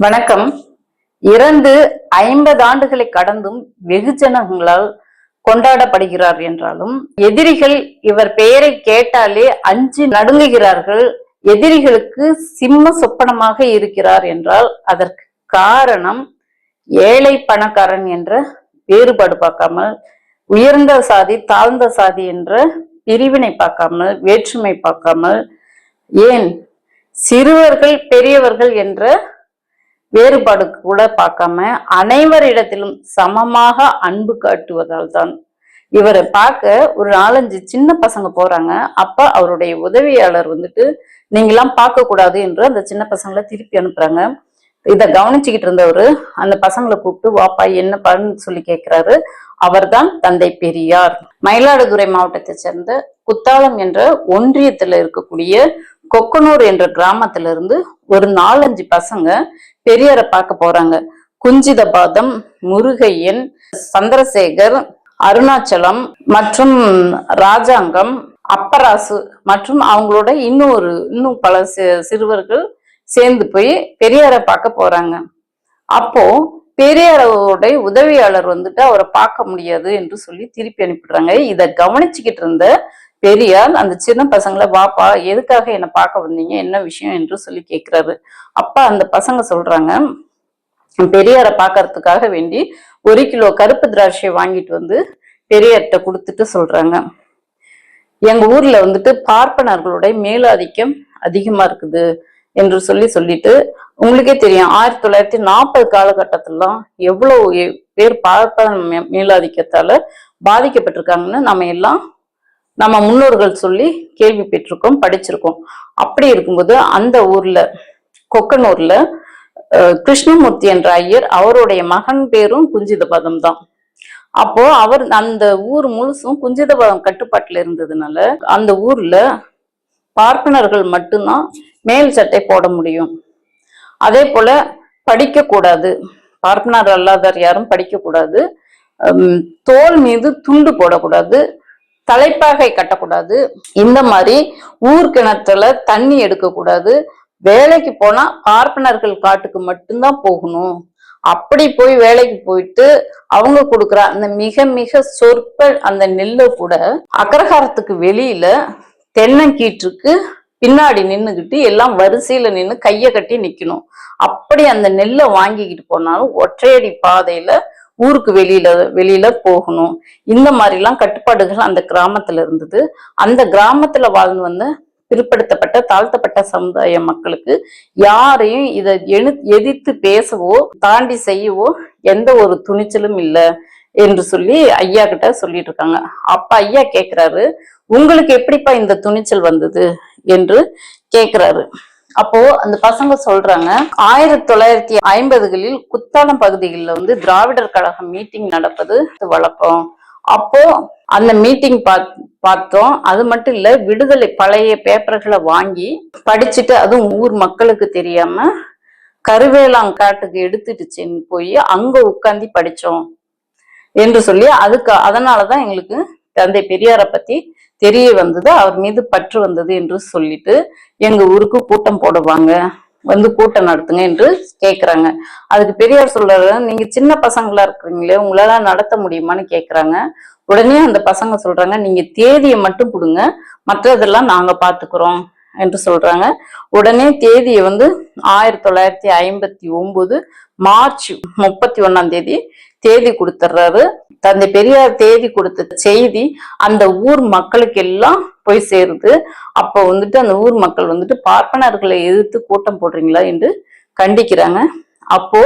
வணக்கம். இறந்து ஐம்பது ஆண்டுகளை கடந்தும் வெகுஜனங்களால் கொண்டாடப்படுகிறார் என்றாலும் எதிரிகள் இவர் பெயரை கேட்டாலே அஞ்சு நடுங்குகிறார்கள். எதிரிகளுக்கு சிம்ம சொப்பனமாக இருக்கிறார் என்றால் அதற்கு காரணம் ஏழை பணக்காரன் என்ற வேறுபாடு பார்க்காமல் உயர்ந்த சாதி தாழ்ந்த சாதி என்ற பிரிவினை பார்க்காமல் வேற்றுமை பார்க்காமல் ஏன் சிறுவர்கள் பெரியவர்கள் என்ற வேறுபாடு கூட பார்க்காம அனைவரிடத்திலும் சமமாக அன்பு காட்டுவதால் தான் இவரை பார்க்க ஒரு நாலஞ்சு சின்ன பசங்க போறாங்க. அப்ப அவருடைய உதவியாளர் வந்துட்டு நீங்களாம் பார்க்க கூடாது என்று அந்த சின்ன பசங்களை திருப்பி அனுப்புறாங்க. இதை கவனிச்சுக்கிட்டு இருந்தவர் அந்த பசங்களை கூப்பிட்டு வாப்பா என்ன பண்ணு சொல்லி கேட்கிறாரு அவர்தான் தந்தை பெரியார். மயிலாடுதுறை மாவட்டத்தை சேர்ந்த குத்தாலம் என்ற ஒன்றியத்துல இருக்கக்கூடிய கொக்கனூர் என்ற கிராமத்திலிருந்து ஒரு நாலஞ்சு பசங்க பெரியாரை பார்க்க போறாங்க. குஞ்சிதபாதம் முருகையன் சந்திரசேகர் அருணாச்சலம் மற்றும் ராஜாங்கம் அப்பராசு மற்றும் அவங்களோட இன்னொரு இன்னும் பல சிறுவர்கள் சேர்ந்து போய் பெரியாரை பார்க்க போறாங்க. அப்போ பெரியாரோட உதவியாளர் வந்துட்டு அவரை பார்க்க முடியாது என்று சொல்லி திருப்பி அனுப்பிடுறாங்க. இதை கவனிச்சுக்கிட்டு இருந்த பெரியார் அந்த சின்ன பசங்களை வாப்பா எதுக்காக என்னை பார்க்க வந்தீங்க? என்ன விஷயம் என்று சொல்லி கேட்கிறாரு. அப்பா அந்த பசங்க சொல்றாங்க பெரியாரை பார்க்கறதுக்காக வேண்டி ஒரு கிலோ கருப்பு திராட்சை வாங்கிட்டு வந்து பெரியார்கிட்ட கொடுத்துட்டு சொல்றாங்க. எங்க ஊர்ல வந்துட்டு பார்ப்பனர்களுடைய மேலாதிக்கம் அதிகமா இருக்குது என்று சொல்லி சொல்லிட்டு உங்களுக்கே தெரியும் ஆயிரத்தி தொள்ளாயிரத்தி நாற்பது காலகட்டத்திலாம் எவ்வளவு பேர் பார்ப்பன மேலாதிக்கத்தால பாதிக்கப்பட்டிருக்காங்கன்னு நம்ம எல்லாம் நம்ம முன்னோர்கள் சொல்லி கேள்வி பெற்றிருக்கோம் படிச்சிருக்கோம். அப்படி இருக்கும்போது அந்த ஊர்ல கொக்கனூர்ல கிருஷ்ணமூர்த்தி என்ற ஐயர் அவருடைய மகன் பேரும் குஞ்சிதபதம் தான். அப்போ அவர் அந்த ஊர் முழுசும் குஞ்சிதபதம் கட்டுப்பாட்டுல இருந்ததுனால அந்த ஊர்ல பார்ப்பனர்கள் மட்டும்தான் மேல் சட்டை போட முடியும். அதே போல படிக்க கூடாது. பார்ப்பனர் அல்லாதார் யாரும் படிக்க கூடாது. தோல் மீது துண்டு போடக்கூடாது தலைப்பாகை கட்டக்கூடாது. இந்த மாதிரி ஊர்கிணத்துல தண்ணி எடுக்கக்கூடாது. வேலைக்கு போனா பார்ப்பனர்கள் காட்டுக்கு மட்டும்தான் போகணும். அப்படி போய் வேலைக்கு போயிட்டு அவங்க கொடுக்குற அந்த மிக மிக சொற்ப அந்த நெல்லை கூட அக்ரஹாரத்துக்கு வெளியில தென்னங்கீற்றுக்கு பின்னாடி நின்றுக்கிட்டு எல்லாம் வரிசையில நின்று கையை கட்டி நிக்கணும். அப்படி அந்த நெல்லை வாங்கிக்கிட்டு போனாலும் ஒற்றையடி பாதையில ஊருக்கு வெளியில வெளியில போகணும். இந்த மாதிரிலாம் கட்டுப்பாடுகள் அந்த கிராமத்துல இருந்தது. அந்த கிராமத்துல வாழ்ந்து வந்த பிற்படுத்தப்பட்ட தாழ்த்தப்பட்ட சமுதாய மக்களுக்கு யாரையும் இதை எழு எதிர்த்து பேசவோ தாண்டி செய்யவோ எந்த ஒரு துணிச்சலும் இல்லை என்று சொல்லி ஐயா கிட்ட சொல்லிட்டு இருக்காங்க. அப்ப ஐயா கேக்குறாரு உங்களுக்கு எப்படிப்பா இந்த துணிச்சல் வந்தது? என்று கேக்குறாரு. அப்போ அந்த பசங்க சொல்றாங்க ஆயிரத்தி தொள்ளாயிரத்தி ஐம்பதுகளில் குத்தாலம் பகுதிகளில் வந்து திராவிடர் கழகம் மீட்டிங் நடப்பது வழக்கம். அப்போ அந்த மீட்டிங் பார்த்தோம். அது மட்டும் இல்ல விடுதலை பழைய பேப்பர்களை வாங்கி படிச்சுட்டு அதுவும் ஊர் மக்களுக்கு தெரியாம கருவேலாங்காட்டுக்கு எடுத்துட்டு சென்று போய் அங்க உட்காந்து படிச்சோம். என்று சொல்லி அதுக்கு அதனாலதான் எங்களுக்கு தந்தை பெரியாரை பத்தி தெரிய வந்தது அவர் மீது பற்று வந்தது என்று சொல்லிட்டு எங்க ஊருக்கு கூட்டம் போடுவாங்க. வந்து கூட்டம் நடத்துங்க என்று கேக்குறாங்க. அதுக்கு பெரியார் சொல்றாரு நீங்க சின்ன பசங்களா இருக்கிறீங்களே உங்களால நடத்த முடியுமான்னு கேக்குறாங்க. உடனே அந்த பசங்க சொல்றாங்க நீங்க தேதியை மட்டும் கொடுங்க மற்றதெல்லாம் நாங்க பாத்துக்கிறோம் என்று சொல்றாங்க. உடனே தேதியை வந்து ஆயிரத்தி தொள்ளாயிரத்தி ஐம்பத்தி ஒன்பது மார்ச் முப்பத்தி ஒன்னாம் தேதி தேதி கொடுத்துட்றாரு தந்தை பெரியார் தேதி கொடுத்த செய்தி அந்த ஊர் மக்களுக்கு எல்லாம் போய் சேருது. அப்போ வந்துட்டு அந்த ஊர் மக்கள் வந்துட்டு பார்ப்பனர்களை எதிர்த்து கூட்டம் போடுறீங்களா என்று கண்டிக்கிறாங்க. அப்போ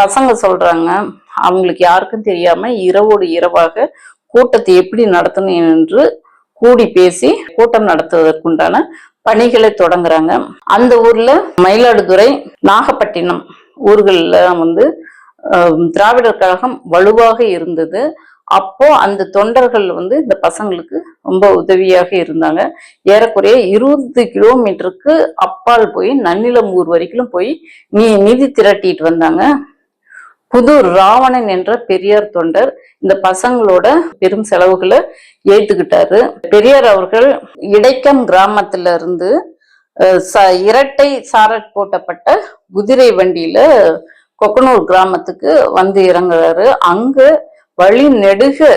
பசங்க சொல்றாங்க அவங்களுக்கு யாருக்கும் தெரியாம இரவோடு இரவாக கூட்டத்தை எப்படி நடத்தணும் என்று கூடி பேசி கூட்டம் நடத்துவதற்குண்டான பணிகளை தொடங்குறாங்க. அந்த ஊர்ல மயிலாடுதுறை நாகப்பட்டினம் ஊர்களில் வந்து திராவிடர் கழகம் வலுவாக இருந்தது. அப்போ அந்த தொண்டர்கள் வந்து இந்த பசங்களுக்கு ரொம்ப உதவியாக இருந்தாங்க. ஏறக்குறைய இருபது கிலோமீட்டருக்கு அப்பால் போய் நன்னிலம் ஊர் வரைக்கும் போய் நீ நிதி திரட்டிட்டு வந்தாங்க. புது ராவணன் என்ற பெரியார் தொண்டர் இந்த பசங்களோட பெரும் செலவுகளை ஏத்துக்கிட்டாரு. பெரியார் அவர்கள் இடைக்கம் கிராமத்துல இருந்து ச- இரட்டை சாரட் போட்டப்பட்ட குதிரை வண்டியில கொக்கனூர் கிராமத்துக்கு வந்து இறங்குறாரு. அங்க வழி நெடுக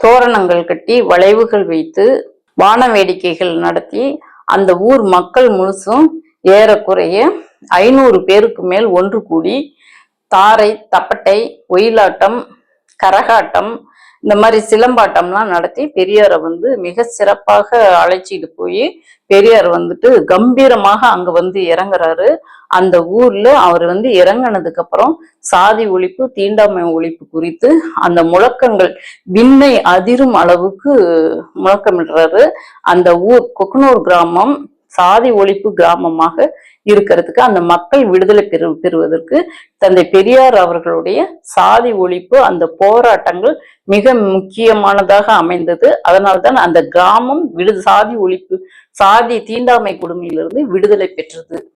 தோரணங்கள் கட்டி வளைவுகள் வைத்து வான வேடிக்கைகள் நடத்தி அந்த ஊர் மக்கள் முழுசும் ஏறக்குறைய ஐநூறு பேருக்கு மேல் ஒன்று கூடி தாரை தப்பட்டை ஒயிலாட்டம் கரகாட்டம் இந்த மாதிரி சிலம்பாட்டம்லாம் நடத்தி பெரியாரை வந்து மிக சிறப்பாக அழைச்சிட்டு போய் பெரியார் வந்துட்டு கம்பீரமாக அங்க வந்து இறங்குறாரு. அந்த ஊர்ல அவர் வந்து இறங்கினதுக்கு அப்புறம் சாதி ஒழிப்பு தீண்டாமை ஒழிப்பு குறித்து அந்த முழக்கங்கள் விண்ணை அதிரும் அளவுக்கு முழக்கமிடுறாரு. அந்த ஊர் கொக்கனூர் கிராமம் சாதி ஒழிப்பு கிராமமாக இருக்கிறதுக்கு அந்த மக்கள் விடுதலை பெறு பெறுவதற்கு தந்தை பெரியார் அவர்களுடைய சாதி ஒழிப்பு அந்த போராட்டங்கள் மிக முக்கியமானதாக அமைந்தது. அதனால்தான் அந்த கிராமம் விடு சாதி ஒழிப்பு சாதி தீண்டாமை கொடுமையிலிருந்து விடுதலை பெற்றது.